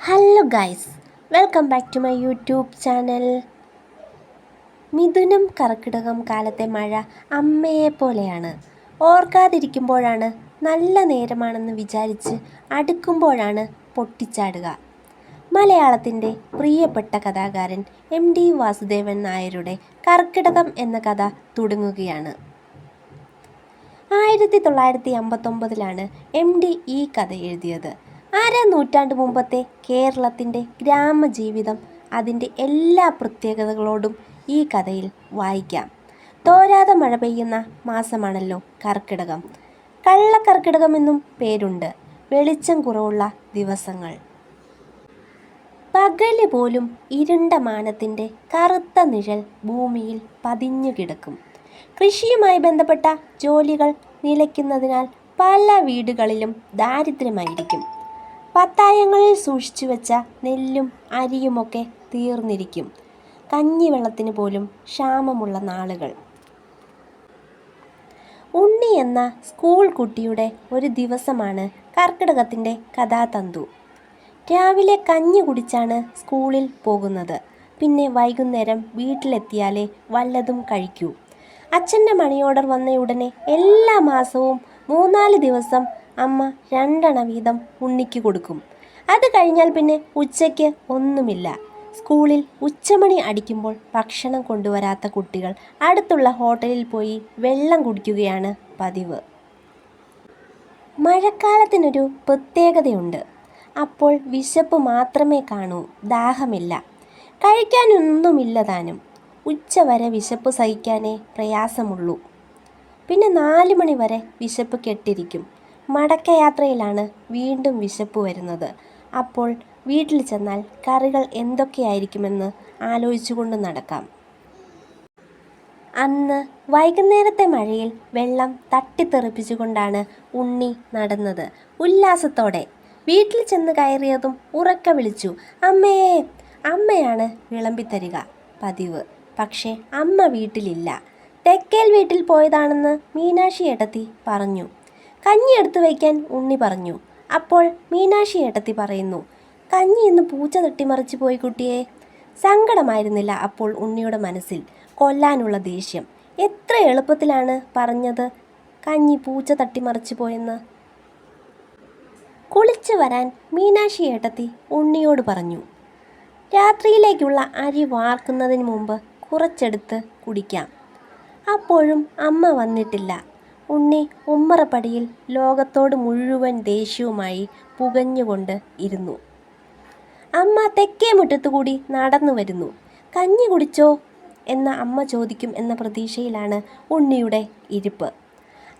Hello guys welcome back to my YouTube channel മിഥുനം കർക്കിടകം കാലത്തെ മഴ അമ്മയെ പോലെയാണ്. ഓർക്കാതിരിക്കുമ്പോഴാണ് നല്ല നേരമാണെന്ന് വിചാരിച്ച് അടുക്കുമ്പോഴാണ് പൊട്ടിച്ചാടുക. മലയാളത്തിന്റെ പ്രിയപ്പെട്ട കഥാകാരൻ എം ഡി വാസുദേവൻ നായരുടെ കർക്കിടകം എന്ന കഥ തുടങ്ങുകയാണ്. ആയിരത്തി തൊള്ളായിരത്തി അമ്പത്തൊമ്പതിലാണ് എം ഡി ഈ കഥ എഴുതിയത്. അര നൂറ്റാണ്ട് മുമ്പത്തെ കേരളത്തിന്റെ ഗ്രാമജീവിതം അതിന്റെ എല്ലാ പ്രത്യേകതകളോടും ഈ കഥയിൽ വായിക്കാം. തോരാതെ മഴ പെയ്യുന്ന മാസമാണല്ലോ കർക്കിടകം. കള്ളക്കർക്കിടകമെന്നും പേരുണ്ട്. വെളിച്ചം കുറവുള്ള ദിവസങ്ങൾ. പകൽ പോലും ഇരുണ്ട മാനത്തിന്റെ കറുത്ത നിഴൽ ഭൂമിയിൽ പതിഞ്ഞു കിടക്കും. കൃഷിയുമായി ബന്ധപ്പെട്ട ജോലികൾ നിലയ്ക്കുന്നതിനാൽ പല വീടുകളിലും ദാരിദ്ര്യമായിരിക്കും. പത്തായങ്ങളിൽ സൂക്ഷിച്ചു വെച്ച നെല്ലും അരിയുമൊക്കെ തീർന്നിരിക്കും. കഞ്ഞിവെള്ളത്തിന് പോലും ക്ഷാമമുള്ള നാളുകൾ. ഉണ്ണി എന്ന സ്കൂൾ കുട്ടിയുടെ ഒരു ദിവസമാണ് കർക്കിടകത്തിന്റെ കഥാതന്തു. രാവിലെ കഞ്ഞി കുടിച്ചാണ് സ്കൂളിൽ പോകുന്നത്. പിന്നെ വൈകുന്നേരം വീട്ടിലെത്തിയാലേ വല്ലതും കഴിക്കൂ. അച്ഛന്റെ മണി ഓർഡർ വന്ന ഉടനെ എല്ലാ മാസവും മൂന്നാൽ ദിവസം അമ്മ രണ്ടെണ്ണ വീതം ഉണ്ണിക്ക് കൊടുക്കും. അത് കഴിഞ്ഞാൽ പിന്നെ ഉച്ചയ്ക്ക് ഒന്നുമില്ല. സ്കൂളിൽ ഉച്ചമണി അടിക്കുമ്പോൾ ഭക്ഷണം കൊണ്ടുവരാത്ത കുട്ടികൾ അടുത്തുള്ള ഹോട്ടലിൽ പോയി വെള്ളം കുടിക്കുകയാണ് പതിവ്. മഴക്കാലത്തിനൊരു പ്രത്യേകതയുണ്ട്. അപ്പോൾ വിശപ്പ് മാത്രമേ കാണൂ ദാഹമില്ല. കഴിക്കാനൊന്നുമില്ല താനും. ഉച്ചവരെ വിശപ്പ് സഹിക്കാനേ പ്രയാസമുള്ളൂ. പിന്നെ നാല് മണി വരെ വിശപ്പ് കെട്ടിരിക്കും. മടക്കയാത്രയിലാണ് വീണ്ടും വിശപ്പ് വരുന്നത്. അപ്പോൾ വീട്ടിൽ ചെന്നാൽ കറികൾ എന്തൊക്കെയായിരിക്കുമെന്ന് ആലോചിച്ചുകൊണ്ട് നടക്കാം. അന്ന് വൈകുന്നേരത്തെ മഴയിൽ വെള്ളം തട്ടിത്തെറിപ്പിച്ചുകൊണ്ടാണ് ഉണ്ണി നടന്നത്. ഉല്ലാസത്തോടെ വീട്ടിൽ ചെന്ന് കയറിയതും ഉറക്ക വിളിച്ചു അമ്മയെ അമ്മയാണ് വിളമ്പിത്തരിക പതിവ്. പക്ഷേ അമ്മ വീട്ടിലില്ല. തെക്കേൽ വീട്ടിൽ പോയതാണെന്ന് മീനാക്ഷി ഏട്ടത്തി പറഞ്ഞു. കഞ്ഞി എടുത്തു വയ്ക്കാൻ ഉണ്ണി പറഞ്ഞു. അപ്പോൾ മീനാക്ഷി ഏട്ടത്തി പറയുന്നു കഞ്ഞി ഇന്ന് പൂച്ച തട്ടിമറിച്ചു പോയി കുട്ടിയെ. സങ്കടമായിരുന്നില്ല അപ്പോൾ ഉണ്ണിയുടെ മനസ്സിൽ കൊല്ലാനുള്ള ദേഷ്യം. എത്ര എളുപ്പത്തിലാണ് പറഞ്ഞത് കഞ്ഞി പൂച്ച തട്ടിമറിച്ചു പോയെന്ന്. കുളിച്ചു വരാൻ മീനാക്ഷി ഏട്ടത്തി ഉണ്ണിയോട് പറഞ്ഞു രാത്രിയിലേക്കുള്ള അരി വാർക്കുന്നതിന് മുമ്പ് കുറച്ചെടുത്ത് കുടിക്കാം. അപ്പോഴും അമ്മ വന്നിട്ടില്ല. ഉണ്ണി ഉമ്മറപ്പടിയിൽ ലോകത്തോട് മുഴുവൻ ദേഷ്യവുമായി പുകഞ്ഞുകൊണ്ട് ഇരുന്നു. അമ്മ തെക്കേ മുറ്റത്തുകൂടി നടന്നു വരുന്നു. കഞ്ഞി കുടിച്ചോ? എന്ന അമ്മ ചോദിക്കും എന്ന പ്രതീക്ഷയിലാണ് ഉണ്ണിയുടെ ഇരിപ്പ്.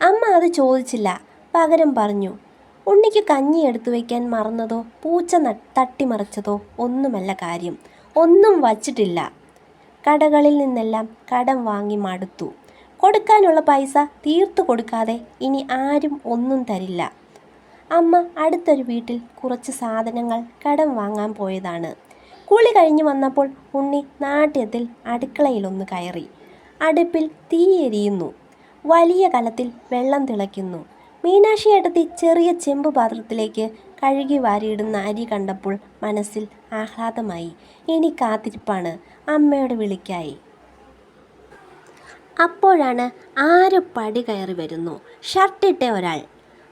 അമ്മ അത് ചോദിച്ചില്ല. പകരം പറഞ്ഞു ഉണ്ണിക്ക് കഞ്ഞി എടുത്തു വയ്ക്കാൻ മറന്നതോ പൂച്ച തട്ടിമറിച്ചതോ ഒന്നുമല്ല കാര്യം. ഒന്നും വച്ചിട്ടില്ല. കടകളിൽ നിന്നെല്ലാം കടം വാങ്ങി മടുത്തു. കൊടുക്കാനുള്ള പൈസ തീർത്തു കൊടുക്കാതെ ഇനി ആരും ഒന്നും തരില്ല. അമ്മ അടുത്തൊരു വീട്ടിൽ കുറച്ച് സാധനങ്ങൾ കടം വാങ്ങാൻ പോയതാണ്. കുളി കഴിഞ്ഞു വന്നപ്പോൾ ഉണ്ണി നാട്യത്തിൽ അടുക്കളയിലൊന്ന് കയറി. അടുപ്പിൽ തീ എരിയുന്നു. വലിയ കലത്തിൽ വെള്ളം തിളയ്ക്കുന്നു. മീനാക്ഷി എടുത്തി ചെറിയ ചെമ്പ് പാത്രത്തിലേക്ക് കഴുകി വാരിയിടുന്ന അരി കണ്ടപ്പോൾ മനസ്സിൽ ആഹ്ലാദമായി. ഇനി കാത്തിരിപ്പാണ്. അമ്മയുടെ വിളിക്കായി. അപ്പോഴാണ് ആര് പടി കയറി വരുന്നു. ഷർട്ടിട്ട ഒരാൾ.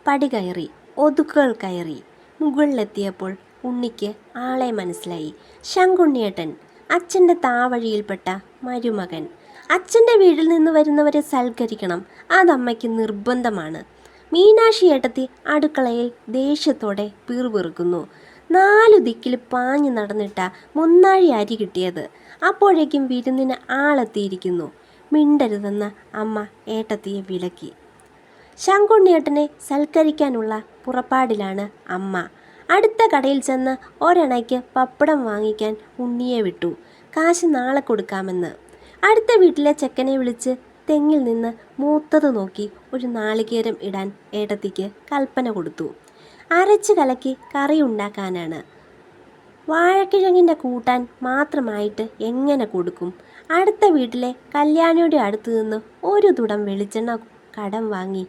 പടി കയറി. ഒതുക്കുകൾ കയറി. മുകളിലെത്തിയപ്പോൾ ഉണ്ണിക്ക് ആളെ മനസ്സിലായി. ശങ്കുണ്ണിയേട്ടൻ അച്ഛന്റെ താവഴിയിൽപ്പെട്ട മരുമകൻ. അച്ഛന്റെ വീട്ടിൽ നിന്ന് വരുന്നവരെ സൽക്കരിക്കണം. അതമ്മയ്ക്ക് നിർബന്ധമാണ്. മീനാക്ഷി ഏട്ടത്തി അടുക്കളയിൽ ദേഷ്യത്തോടെ പിറുപിറുക്കുന്നു നാലു ദിക്കിൽ പാഞ്ഞു നടന്നിട്ട മുന്നാഴി അരി കിട്ടിയത്. അപ്പോഴേക്കും വിരുന്നിന് ആളെത്തിയിരിക്കുന്നു. മിണ്ടരുതെന്ന അമ്മ ഏട്ടത്തിയെ വിലക്കി. ശങ്കുണ്ണിയേട്ടനെ സൽക്കരിക്കാനുള്ള പുറപ്പാടിലാണ് അമ്മ. അടുത്ത കടയിൽ ചെന്ന് ഒരണയ്ക്ക് പപ്പടം വാങ്ങിക്കാൻ ഉണ്ണിയെ വിട്ടു. കാശ് നാളെ കൊടുക്കാമെന്ന്. അടുത്ത വീട്ടിലെ ചെക്കനെ വിളിച്ച് തെങ്ങിൽ നിന്ന് മൂത്തത് നോക്കി ഒരു നാളികേരം ഇടാൻ ഏട്ടത്തിക്ക് കൽപ്പന കൊടുത്തു. അരച്ച് കലക്കി കറി ഉണ്ടാക്കാനാണ്. വാഴക്കിഴങ്ങിന്റെ കൂട്ടാൻ മാത്രമായിട്ട് എങ്ങനെ കൊടുക്കും? അടുത്ത വീട്ടിലെ കല്യാണിയുടെ അടുത്തു നിന്ന് ഒരു തുടം വെളിച്ചെണ്ണ കടം വാങ്ങി.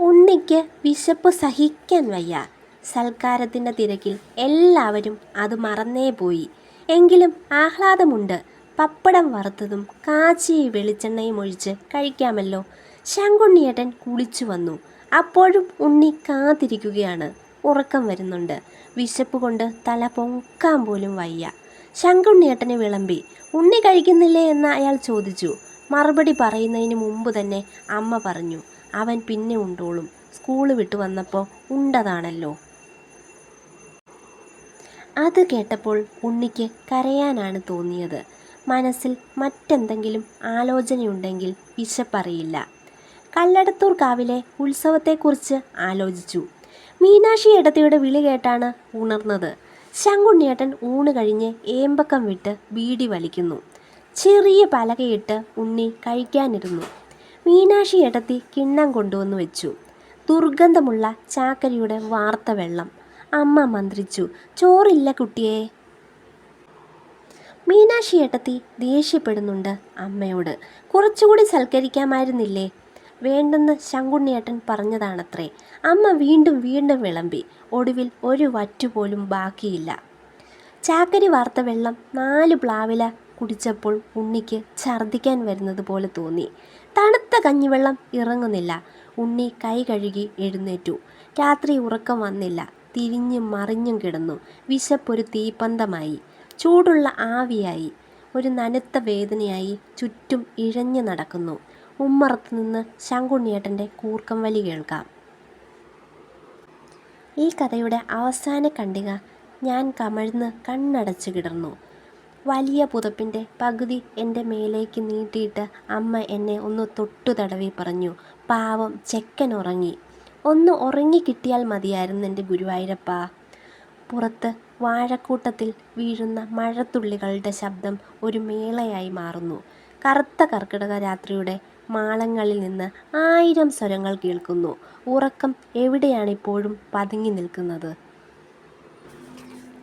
ഉണ്ണിക്ക് വിശപ്പ് സഹിക്കാൻ വയ്യ. സൽക്കാരത്തിന്റെ തിരക്കിൽ എല്ലാവരും അത് മറന്നേ പോയി. എങ്കിലും ആഹ്ലാദമുണ്ട്. പപ്പടം വറുത്തതും കാച്ചിയ വെളിച്ചെണ്ണയും ഒഴിച്ച് കഴിക്കാമല്ലോ. ശങ്കുണ്ണിയേട്ടൻ കുളിച്ചു വന്നു. അപ്പോഴും ഉണ്ണി കാത്തിരിക്കുകയാണ്. ഉറക്കം വരുന്നുണ്ട്. വിശപ്പ് കൊണ്ട് തല പൊക്കാൻ പോലും വയ്യ. ശങ്കുണ്ണിയേട്ടനെ വിളമ്പി ഉണ്ണി കഴിക്കുന്നില്ലേ? എന്ന് അയാൾ ചോദിച്ചു. മറുപടി പറയുന്നതിന് മുമ്പ് തന്നെ അമ്മ പറഞ്ഞു അവൻ പിന്നെ ഉണ്ടോളും. സ്കൂൾ വിട്ടു വന്നപ്പോൾ ഉണ്ടതാണല്ലോ. അത് കേട്ടപ്പോൾ ഉണ്ണിക്ക് കരയാനാണ് തോന്നിയത്. മനസ്സിൽ മറ്റെന്തെങ്കിലും ആലോചനയുണ്ടെങ്കിൽ വിശപ്പറിയില്ല. കല്ലടത്തൂർ കാവിലെ ഉത്സവത്തെക്കുറിച്ച് ആലോചിച്ചു. മീനാക്ഷി ഇടത്തിയുടെ വിളി കേട്ടാണ് ഉണർന്നത്. ശങ്കുണ്ണിയേട്ടൻ ഊണ് കഴിഞ്ഞ് ഏമ്പക്കം വിട്ട് ബീഡി വലിക്കുന്നു. ചെറിയ പലകയിട്ട് ഉണ്ണി കഴിക്കാനിരുന്നു. മീനാക്ഷി ഇടത്തി കിണ്ണം കൊണ്ടുവന്നു വെച്ചു. ദുർഗന്ധമുള്ള ചാക്കരിയുടെ വാർത്ത വെള്ളം അമ്മ മന്ത്രിച്ചു ചോറില്ല കുട്ടിയെ. മീനാക്ഷി ഏട്ടത്തി ദേഷ്യപ്പെടുന്നുണ്ട് അമ്മയോട്. കുറച്ചുകൂടി സൽക്കരിക്കാമായിരുന്നില്ലേ? വേണ്ടെന്ന് ശങ്കുണ്ണിയേട്ടൻ പറഞ്ഞതാണത്രേ. അമ്മ വീണ്ടും വീണ്ടും വിളമ്പി. ഒടുവിൽ ഒരു വറ്റുപോലും ബാക്കിയില്ല. ചാക്കരി വാർത്ത വെള്ളം നാല് പ്ലാവില കുടിച്ചപ്പോൾ ഉണ്ണിക്ക് ഛർദ്ദിക്കാൻ വരുന്നത് പോലെ തോന്നി. തണുത്ത കഞ്ഞിവെള്ളം ഇറങ്ങുന്നില്ല. ഉണ്ണി കൈ കഴുകി എഴുന്നേറ്റു. രാത്രി ഉറക്കം വന്നില്ല. തിരിഞ്ഞും മറിഞ്ഞും കിടന്നു. വിശപ്പൊരു തീപ്പന്തമായി. ചൂടുള്ള ആവിയായി. ഒരു നനുത്ത വേദനയായി ചുറ്റും ഇഴഞ്ഞു നടക്കുന്നു. ഉമ്മറത്ത് നിന്ന് ശങ്കുണ്ണിയേട്ടന്റെ കൂർക്കം വലി കേൾക്കാം. ഈ കഥയുടെ അവസാന കണ്ടിക ഞാൻ കമഴ്ന്ന് കണ്ണടച്ചു കിടന്നു. വലിയ പുതപ്പിന്റെ പകുതി എന്റെ മേലേക്ക് നീട്ടിയിട്ട് അമ്മ എന്നെ ഒന്ന് തൊട്ടു തടവി പറഞ്ഞു പാവം ചെക്കൻ ഉറങ്ങി. ഒന്ന് ഉറങ്ങിക്കിട്ടിയാൽ മതിയായിരുന്നു എന്റെ ഗുരുവായൂരപ്പ. പുറത്ത് വാഴക്കൂട്ടത്തിൽ വീഴുന്ന മഴത്തുള്ളികളുടെ ശബ്ദം ഒരു മേളയായി മാറുന്നു. കറുത്ത കർക്കിടക രാത്രിയുടെ മാളങ്ങളിൽ നിന്ന് ആയിരം സ്വരങ്ങൾ കേൾക്കുന്നു. ഉറക്കം എവിടെയാണ് ഇപ്പോഴും പതുങ്ങി നിൽക്കുന്നത്?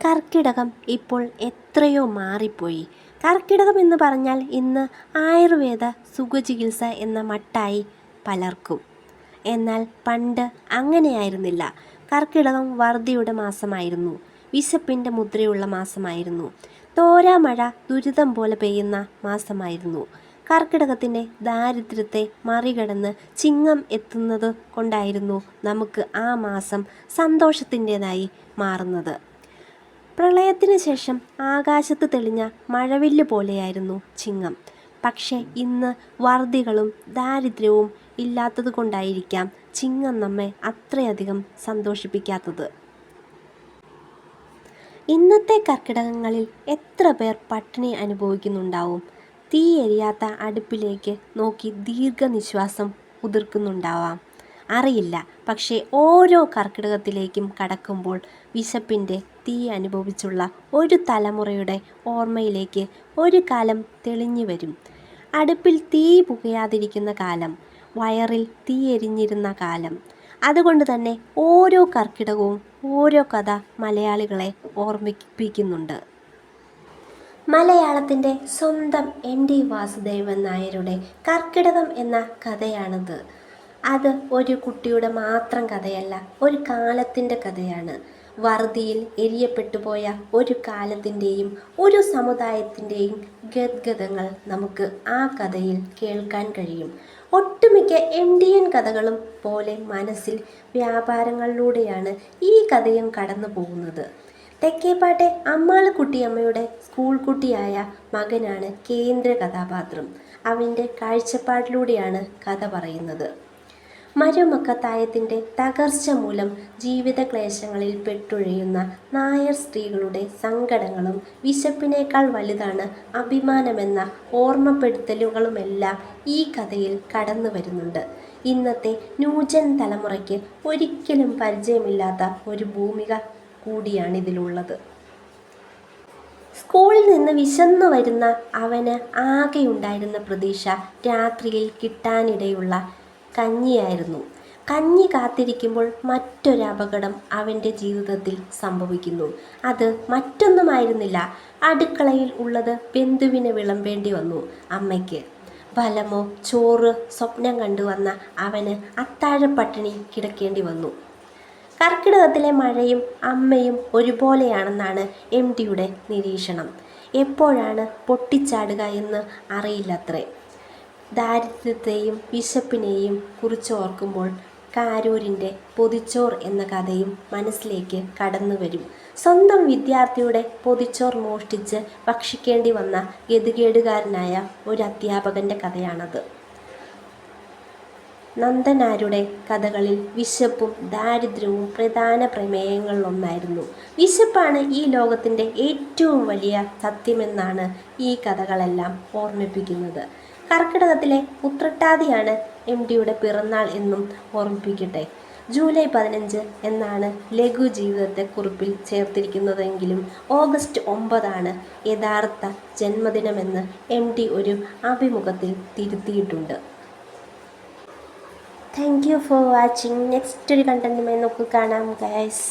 കർക്കിടകം ഇപ്പോൾ എത്രയോ മാറിപ്പോയി. കർക്കിടകം എന്ന് പറഞ്ഞാൽ ഇന്ന് ആയുർവേദ സുഖചികിത്സ എന്ന മട്ടായി പലർക്കും. എന്നാൽ പണ്ട് അങ്ങനെയായിരുന്നില്ല. കർക്കിടകം വറുതിയുടെ മാസമായിരുന്നു. വിശപ്പിന്റെ മുദ്രയുള്ള മാസമായിരുന്നു. തോരാമഴ ദുരിതം പോലെ പെയ്യുന്ന മാസമായിരുന്നു. കർക്കിടകത്തിന്റെ ദാരിദ്ര്യത്തെ മറികടന്ന് ചിങ്ങം എത്തുന്നത് കൊണ്ടായിരുന്നു നമുക്ക് ആ മാസം സന്തോഷത്തിന്റെതായി മാറുന്നത്. പ്രളയത്തിന് ശേഷം ആകാശത്ത് തെളിഞ്ഞ മഴവില്ല് പോലെയായിരുന്നു ചിങ്ങം. പക്ഷേ ഇന്ന് വർദ്ധികളും ദാരിദ്ര്യവും ഇല്ലാത്തത് കൊണ്ടായിരിക്കാം ചിങ്ങം നമ്മെ അത്രയധികം സന്തോഷിപ്പിക്കാത്തത്. ഇന്നത്തെ കർക്കിടകങ്ങളിൽ എത്ര പേർ പട്ടിണി അനുഭവിക്കുന്നുണ്ടാവും? തീ എരിയാത്ത അടുപ്പിലേക്ക് നോക്കി ദീർഘനിശ്വാസം ഉതിർക്കുന്നുണ്ടാവാം. അറിയില്ല. പക്ഷേ ഓരോ കർക്കിടകത്തിലേക്കും കടക്കുമ്പോൾ വിശപ്പിന്റെ തീ അനുഭവിച്ചുള്ള ഒരു തലമുറയുടെ ഓർമ്മയിലേക്ക് ഒരു കാലം തെളിഞ്ഞു വരും. അടുപ്പിൽ തീ പുകയാതിരിക്കുന്ന കാലം വയറിൽ തീ എരിഞ്ഞിരുന്ന കാലം. അതുകൊണ്ട് തന്നെ ഓരോ കർക്കിടകവും ഓരോ കഥ മലയാളികളെ ഓർമ്മിപ്പിക്കുന്നുണ്ട്. മലയാളത്തിന്റെ സ്വന്തം എൻ ഡി വാസുദേവൻ നായരുടെ കർക്കിടകം എന്ന കഥയാണിത്. അത് ഒരു കുട്ടിയുടെ മാത്രം കഥയല്ല ഒരു കാലത്തിന്റെ കഥയാണ്. വറുതിയിൽ എരിയപ്പെട്ടു പോയ ഒരു കാലത്തിന്റെയും ഒരു സമുദായത്തിന്റെയും ഗദ്ഗതങ്ങൾ നമുക്ക് ആ കഥയിൽ കേൾക്കാൻ കഴിയും. ഒട്ടുമിക്ക എം ഡി എൻ കഥകളും പോലെ മനസ്സിൽ വ്യാപാരങ്ങളിലൂടെയാണ് ഈ കഥയും കടന്നു പോകുന്നത് തെക്കേപ്പാട്ടെ അമ്മാളുകുട്ടിയമ്മയുടെ സ്കൂൾ കുട്ടിയായ മകനാണ് കേന്ദ്ര കഥാപാത്രം. അവന്റെ കാഴ്ചപ്പാടിലൂടെയാണ് കഥ പറയുന്നത്. മരുമക്കത്തായത്തിന്റെ തകർച്ച മൂലം ജീവിത ക്ലേശങ്ങളിൽ പെട്ടുഴയുന്ന നായർ സ്ത്രീകളുടെ സങ്കടങ്ങളും വിശപ്പിനേക്കാൾ വലുതാണ് അഭിമാനമെന്ന ഓർമ്മപ്പെടുത്തലുകളുമെല്ലാം ഈ കഥയിൽ കടന്നു വരുന്നുണ്ട്. ഇന്നത്തെ ന്യൂജൻ തലമുറയ്ക്ക് ഒരിക്കലും പരിചയമില്ലാത്ത ഒരു ഭൂമിക കൂടിയാണിതിലുള്ളത്. സ്കൂളിൽ നിന്ന് വിശന്നു വരുന്ന അവന് ആകെയുണ്ടായിരുന്ന പ്രതീക്ഷ രാത്രിയിൽ കിട്ടാനിടയുള്ള കഞ്ഞിയായിരുന്നു. കഞ്ഞി കാത്തിരിക്കുമ്പോൾ മറ്റൊരു അപകടം അവന്റെ ജീവിതത്തിൽ സംഭവിക്കുന്നു. അത് മറ്റൊന്നുമായിരുന്നില്ല. അടുക്കളയിൽ ഉള്ളത് ബന്ധുവിന് വിളമ്പേണ്ടി വന്നു അമ്മയ്ക്ക്. ഫലമോ ചോറ് സ്വപ്നം കണ്ടുവന്ന അവന് അത്താഴപ്പട്ടിണി കിടക്കേണ്ടി വന്നു. കർക്കിടകത്തിലെ മഴയും അമ്മയും ഒരുപോലെയാണെന്നാണ് എം ഡിയുടെ നിരീക്ഷണം. എപ്പോഴാണ് പൊട്ടിച്ചാടുക എന്ന് അറിയില്ലത്രേ. ദാരിദ്ര്യത്തെയും വിശപ്പിനെയും കുറിച്ച് ഓർക്കുമ്പോൾ കാരൂരിന്റെ പൊതിച്ചോർ എന്ന കഥയും മനസ്സിലേക്ക് കടന്നു വരും. സ്വന്തം വിദ്യാർത്ഥിയുടെ പൊതിച്ചോർ മോഷ്ടിച്ച് ഭക്ഷിക്കേണ്ടി വന്ന ഗതികേടുകാരനായ ഒരു അധ്യാപകന്റെ കഥയാണത്. നന്ദനാരുടെ കഥകളിൽ വിശപ്പും ദാരിദ്ര്യവും പ്രധാന പ്രമേയങ്ങളിലൊന്നായിരുന്നു. വിശപ്പാണ് ഈ ലോകത്തിന്റെ ഏറ്റവും വലിയ സത്യമെന്നാണ് ഈ കഥകളെല്ലാം ഓർമ്മിപ്പിക്കുന്നത്. കർക്കിടകത്തിലെ ഉത്രട്ടാതിയാണ് എം ഡിയുടെ പിറന്നാൾ എന്നും ഓർമ്മിപ്പിക്കട്ടെ. ജൂലൈ പതിനഞ്ച് എന്നാണ് ലഘു ജീവിതത്തെ കുറിപ്പിൽ ചേർത്തിരിക്കുന്നതെങ്കിലും ഓഗസ്റ്റ് ഒമ്പതാണ് യഥാർത്ഥ ജന്മദിനമെന്ന് എം ഡി ഒരു അഭിമുഖത്തിൽ തിരുത്തിയിട്ടുണ്ട്. Thank you for watching next ഒരു കണ്ടന്റുമായി നമുക്ക് കാണാം ഗൈസ്